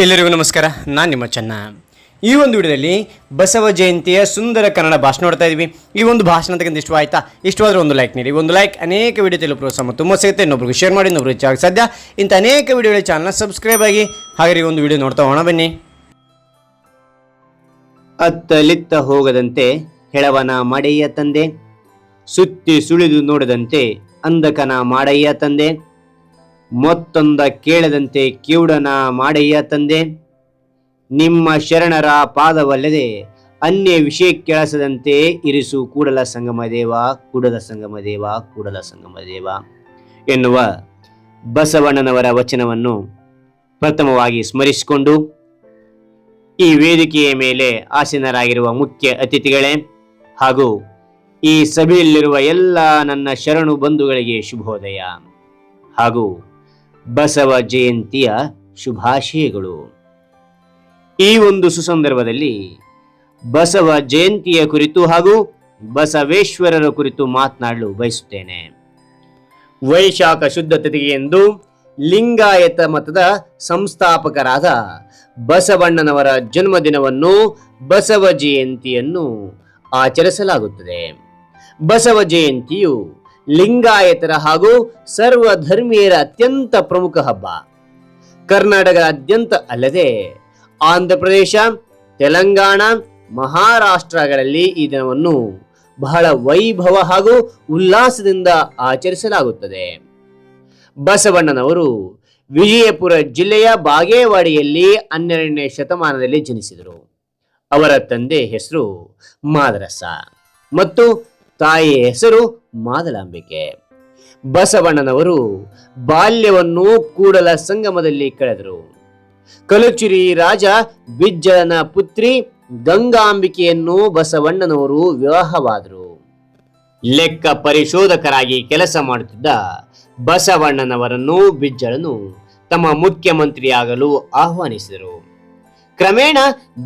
ಎಲ್ಲರಿಗೂ ನಮಸ್ಕಾರ, ನಾನು ನಿಮ್ಮ ಚೆನ್ನ. ಈ ಒಂದು ವಿಡಿಯೋದಲ್ಲಿ ಬಸವ ಜಯಂತಿಯ ಸುಂದರ ಕನ್ನಡ ಭಾಷಣ ನೋಡ್ತಾ ಇದ್ವಿ. ಈ ಒಂದು ಭಾಷಣ ತಕ್ಕಂತ ಇಷ್ಟ ಆಯ್ತಾ? ಇಷ್ಟವಾದ್ರೆ ಒಂದು ಲೈಕ್ ನೀಡಿ. ಒಂದು ಲೈಕ್ ಅನೇಕ ವಿಡಿಯೋ ತೆಲು ಪ್ರೋತ್ಸಾಹ ತುಂಬ ಸಿಗುತ್ತೆ. ಇನ್ನೊಬ್ರಿಗೆ ಶೇರ್ ಮಾಡಿ ಇನ್ನೊಬ್ರು ಹೆಚ್ಚಾಗಿ ಸದ್ಯ ಇಂಥ ಅನೇಕ ವಿಡಿಯೋಗಳ ಚಾನಲ್ನ ಸಬ್ಸ್ಕ್ರೈಬ್ ಆಗಿ, ಹಾಗೆ ಈ ಒಂದು ವಿಡಿಯೋ ನೋಡ್ತಾ ಹೋಣ ಬನ್ನಿ. ಅತ್ತಲಿತ್ತ ಹೋಗದಂತೆ ಹೆಳವನ ಮಡೆಯ ತಂದೆ. ಸುತ್ತಿ ಸುಳಿದು ನೋಡದಂತೆ ಅಂದಕನ ಮಾಡಯ್ಯ ತಂದೆ. ಮೊತ್ತೊಂದ ಕೇಳದಂತೆ ಕಿವುಡನ ಮಾಡಯ್ಯ ತಂದೆ. ನಿಮ್ಮ ಶರಣರ ಪಾದವಲ್ಲದೆ ಅನ್ಯ ವಿಷಯ ಕೆಳಸದಂತೆ ಇರಿಸು ಕೂಡಲ ಸಂಗಮ ದೇವ, ಕೂಡಲ ಸಂಗಮ ದೇವ, ಕೂಡಲ ಸಂಗಮ ದೇವ ಎನ್ನುವ ಬಸವಣ್ಣನವರ ವಚನವನ್ನು ಪ್ರಥಮವಾಗಿ ಸ್ಮರಿಸಿಕೊಂಡು ಈ ವೇದಿಕೆಯ ಮೇಲೆ ಆಸೀನರಾಗಿರುವ ಮುಖ್ಯ ಅತಿಥಿಗಳೇ ಹಾಗೂ ಈ ಸಭೆಯಲ್ಲಿರುವ ಎಲ್ಲ ನನ್ನ ಶರಣು ಬಂಧುಗಳಿಗೆ ಶುಭೋದಯ ಹಾಗೂ ಬಸವ ಜಯಂತಿಯ ಶುಭಾಶಯಗಳು. ಈ ಒಂದು ಸುಸಂದರ್ಭದಲ್ಲಿ ಬಸವ ಜಯಂತಿಯ ಕುರಿತು ಹಾಗೂ ಬಸವೇಶ್ವರರ ಕುರಿತು ಮಾತನಾಡಲು ಬಯಸುತ್ತೇನೆ. ವೈಶಾಖ ಶುದ್ಧ ತಿಥಿಗೆಯೆಂದು ಲಿಂಗಾಯತ ಮತದ ಸಂಸ್ಥಾಪಕರಾದ ಬಸವಣ್ಣನವರ ಜನ್ಮದಿನವನ್ನು ಬಸವ ಜಯಂತಿಯನ್ನು ಆಚರಿಸಲಾಗುತ್ತದೆ. ಬಸವ ಜಯಂತಿಯು ಲಿಂಗಾಯತರ ಹಾಗೂ ಸರ್ವಧರ್ಮೀಯರ ಅತ್ಯಂತ ಪ್ರಮುಖ ಹಬ್ಬ. ಕರ್ನಾಟಕದಾದ್ಯಂತ ಅಲ್ಲದೆ ಆಂಧ್ರ ಪ್ರದೇಶ, ತೆಲಂಗಾಣ, ಮಹಾರಾಷ್ಟ್ರಗಳಲ್ಲಿ ಈ ದಿನವನ್ನು ಬಹಳ ವೈಭವ ಹಾಗೂ ಉಲ್ಲಾಸದಿಂದ ಆಚರಿಸಲಾಗುತ್ತದೆ. ಬಸವಣ್ಣನವರು ವಿಜಯಪುರ ಜಿಲ್ಲೆಯ ಬಾಗೇವಾಡಿಯಲ್ಲಿ ಹನ್ನೆರಡನೇ ಶತಮಾನದಲ್ಲಿ ಜನಿಸಿದರು. ಅವರ ತಂದೆ ಹೆಸರು ಮಾದರಸ ಮತ್ತು ತಾಯಿಯ ಹೆಸರು ಮಾದಲಾಂಬಿಕೆ. ಬಸವಣ್ಣನವರು ಬಾಲ್ಯವನ್ನು ಕೂಡಲ ಸಂಗಮದಲ್ಲಿ ಕಳೆದರು. ಕಲುಚಿರಿ ರಾಜ ಬಿಜ್ಜಳನ ಪುತ್ರಿ ಗಂಗಾಂಬಿಕೆಯನ್ನು ಬಸವಣ್ಣನವರು ವಿವಾಹವಾದರು. ಲೆಕ್ಕ ಪರಿಶೋಧಕರಾಗಿ ಕೆಲಸ ಮಾಡುತ್ತಿದ್ದ ಬಸವಣ್ಣನವರನ್ನು ಬಿಜ್ಜಳನು ತಮ್ಮ ಮುಖ್ಯಮಂತ್ರಿಯಾಗಲು ಆಹ್ವಾನಿಸಿದರು. ಕ್ರಮೇಣ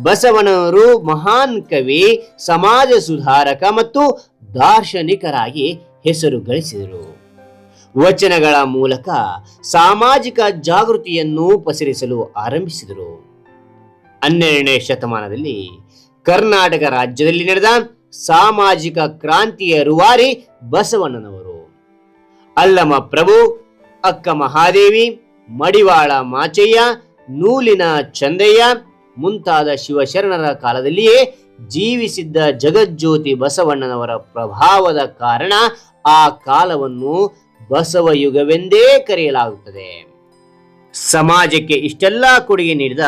ಬಸವನವರು ಮಹಾನ್ ಕವಿ, ಸಮಾಜ ಸುಧಾರಕ ಮತ್ತು ದಾರ್ಶನಿಕರಾಗಿ ಹೆಸರು ಗಳಿಸಿದರು. ವಚನಗಳ ಮೂಲಕ ಸಾಮಾಜಿಕ ಜಾಗೃತಿಯನ್ನು ಪಸರಿಸಲು ಆರಂಭಿಸಿದರು. ಹನ್ನೆರಡನೇ ಶತಮಾನದಲ್ಲಿ ಕರ್ನಾಟಕ ರಾಜ್ಯದಲ್ಲಿ ನಡೆದ ಸಾಮಾಜಿಕ ಕ್ರಾಂತಿಯ ರೂವಾರಿ ಬಸವಣ್ಣನವರು. ಅಲ್ಲಮ ಪ್ರಭು ಅಕ್ಕ ಮಹಾದೇವಿ ಮಡಿವಾಳ ಮಾಚಯ್ಯ, ನೂಲಿನ ಚಂದಯ್ಯ ಮುಂತಾದ ಶಿವಶರಣರ ಕಾಲದಲ್ಲಿಯೇ ಜೀವಿಸಿದ್ದ ಜಗಜ್ಯೋತಿ ಬಸವಣ್ಣನವರ ಪ್ರಭಾವದ ಕಾರಣ ಆ ಕಾಲವನ್ನು ಬಸವಯುಗವೆಂದೇ ಕರೆಯಲಾಗುತ್ತದೆ. ಸಮಾಜಕ್ಕೆ ಇಷ್ಟೆಲ್ಲ ಕೊಡುಗೆ ನೀಡಿದ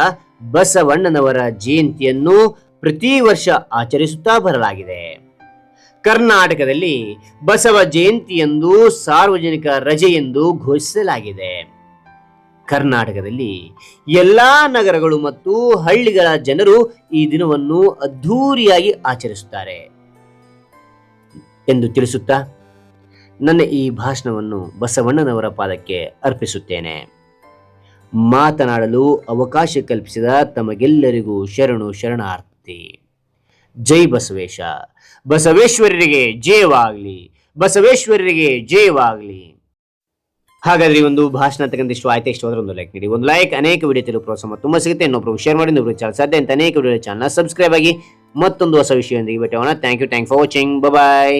ಬಸವಣ್ಣನವರ ಜಯಂತಿಯನ್ನು ಪ್ರತಿ ವರ್ಷ ಆಚರಿಸುತ್ತಾ ಬರಲಾಗಿದೆ. ಕರ್ನಾಟಕದಲ್ಲಿ ಬಸವ ಜಯಂತಿಯೆಂದು ಸಾರ್ವಜನಿಕ ರಜೆ ಎಂದು ಘೋಷಿಸಲಾಗಿದೆ. ಕರ್ನಾಟಕದಲ್ಲಿ ಎಲ್ಲಾ ನಗರಗಳು ಮತ್ತು ಹಳ್ಳಿಗಳ ಜನರು ಈ ದಿನವನ್ನು ಅದ್ಧೂರಿಯಾಗಿ ಆಚರಿಸುತ್ತಾರೆ ಎಂದು ತಿಳಿಸುತ್ತಾ ನನ್ನ ಈ ಭಾಷಣವನ್ನು ಬಸವಣ್ಣನವರ ಪಾದಕ್ಕೆ ಅರ್ಪಿಸುತ್ತೇನೆ. ಮಾತನಾಡಲು ಅವಕಾಶ ಕಲ್ಪಿಸಿದ ತಮಗೆಲ್ಲರಿಗೂ ಶರಣು ಶರಣಾರ್ಥಿ. ಜೈ ಬಸವೇಶ. ಬಸವೇಶ್ವರರಿಗೆ ಜಯವಾಗಲಿ. ಬಸವೇಶ್ವರರಿಗೆ ಜಯವಾಗಲಿ. ಹಾಗಾದ್ರೆ ಒಂದು ಭಾಷಣ ತಕ್ಕಂತ ಇಷ್ಟು ಆಯ್ತು? ಇಷ್ಟು ಒಂದು ಲೈಕ್ ನೀಡಿ. ಒಂದು ಲೈಕ್ ಅನೇಕ ವಿಡಿಯೋ ತಿಳಿಯುವ ಪ್ರೋತ್ಸಾಹ ತುಂಬಾ ಸಿಗುತ್ತೆ. ಇನ್ನೊಬ್ರು ಶೇರ್ ಮಾಡಿ ಇನ್ನೊಬ್ರು ಚಾನಲ್. ಸಾಧ್ಯ ಅಂತ ಅನೇಕ ವಿಡಿಯೋ ಚಾನಲ್ ಸಬ್ಸ್ಕ್ರೈಬ್ ಆಗಿ ಮತ್ತೊಂದು ಹೊಸ ವಿಷಯದೊಂದಿಗೆ ಭೇಟಿ thank you thank for watching bye